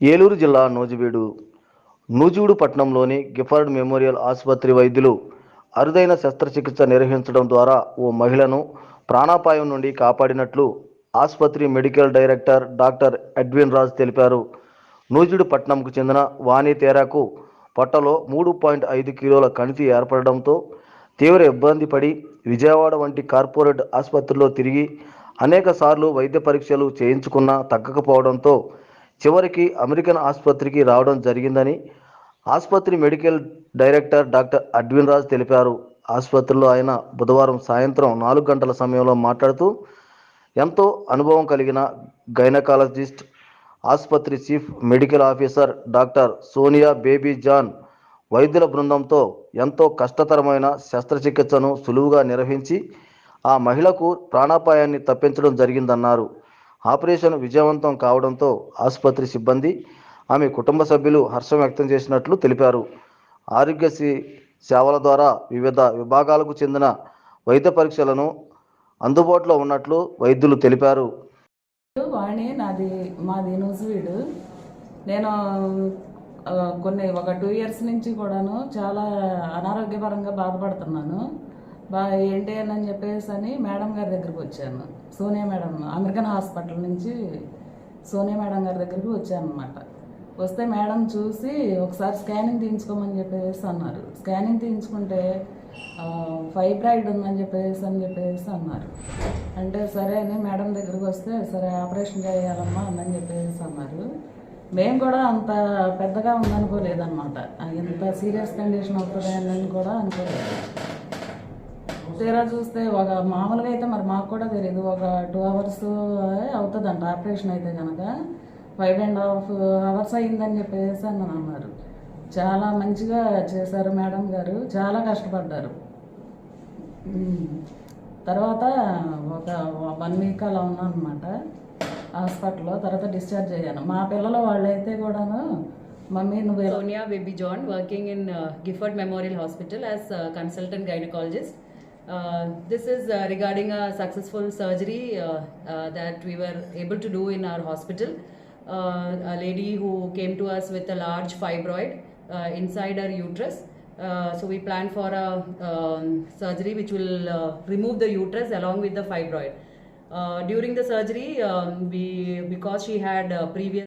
ఏలూరు జిల్లా నూజివీడు నూజివీడు పట్టణంలోని గిఫర్డ్ మెమోరియల్ ఆసుపత్రి వైద్యులు అరుదైన శస్త్రచికిత్స నిర్వహించడం ద్వారా ఓ మహిళను ప్రాణాపాయం నుండి కాపాడినట్లు ఆసుపత్రి medical director doctor Edwin Raj తెలిపారు. నూజివీడు పట్టణంకు చెందిన వాణి తేరాకు పొట్టలో మూడు పాయింట్ ఐదు కిలోల కణితి ఏర్పడడంతో తీవ్ర ఇబ్బంది పడి విజయవాడ వంటి కార్పొరేట్ ఆసుపత్రిలో తిరిగి అనేక సార్లు వైద్య పరీక్షలు చేయించుకున్నా తగ్గకపోవడంతో చివరికి అమెరికన్ ఆసుపత్రికి రావడం జరిగిందని ఆసుపత్రి medical director doctor Edwin Raj తెలిపారు. ఆసుపత్రిలో ఆయన బుధవారం సాయంత్రం నాలుగు గంటల సమయంలో మాట్లాడుతూ ఎంతో అనుభవం కలిగిన గైనకాలజిస్ట్ ఆసుపత్రి chief medical officer doctor Sonia Baby John వైద్యుల బృందంతో ఎంతో కష్టతరమైన శస్త్రచికిత్సను సులువుగా నిర్వహించి ఆ మహిళకు ప్రాణాపాయాన్ని తప్పించడం జరిగిందన్నారు. ఆపరేషన్ విజయవంతం కావడంతో ఆసుపత్రి సిబ్బంది ఆమె కుటుంబ సభ్యులు హర్షం వ్యక్తం చేసినట్లు తెలిపారు. ఆరోగ్యశ్రీ సేవల ద్వారా వివిధ విభాగాలకు చెందిన వైద్య పరీక్షలను అందుబాటులో ఉన్నట్లు వైద్యులు తెలిపారు. వాణి నాది మాది నూజివీడు. నేను కొన్ని ఒక టూ ఇయర్స్ నుంచి కూడాను చాలా అనారోగ్యపరంగా బాధపడుతున్నాను. బా ఏంటి అని చెప్పేసి అని మేడం గారి దగ్గరికి వచ్చాను. సోనియా మేడం అమెరికన్ హాస్పిటల్ నుంచి సోనియా మేడం గారి దగ్గరికి వచ్చాను అనమాట వస్తే మేడం చూసి ఒకసారి స్కానింగ్ తీయించుకోమని చెప్పేసి అన్నారు. స్కానింగ్ తీయించుకుంటే ఫైబ్రాయిడ్ ఉందని చెప్పేసి అని చెప్పేసి అన్నారు. అంటే సరే అని మేడం దగ్గరికి వస్తే సరే ఆపరేషన్ చేయాలమ్మా అని చెప్పేసి అన్నారు. మేము కూడా అంత పెద్దగా ఉందనుకోలేదన్నమాట. ఇంత సీరియస్ కండిషన్ అవుతుంది అని కూడా అనుకోలేదు తీరా చూస్తే ఒక మామూలుగా అయితే మరి మాకు కూడా తెలియదు ఒక టూ అవర్స్ అవుతుందంట. ఆపరేషన్ అయితే కనుక ఫైవ్ అండ్ హాఫ్ అవర్స్ అయిందని చెప్పేసి అని అన్నారు. చాలా మంచిగా చేశారు మేడం గారు. చాలా కష్టపడ్డారు. తర్వాత ఒక వన్ వీక్ అలా ఉన్నాను అనమాట హాస్పిటల్లో తర్వాత డిశ్చార్జ్ అయ్యాను. మా పిల్లల వాళ్ళైతే కూడాను మమ్మీ నువ్వు Sonia Baby John working in Gifford memorial hospital as consultant gynaecologist Uh, this is uh, regarding a successful surgery uh, that we were able to do in our hospital. A lady who came to us with a large fibroid inside her uterus. Uh, so we planned for a um, surgery which will uh, remove the uterus along with the fibroid. Uh, during the surgery, um, we because she had previous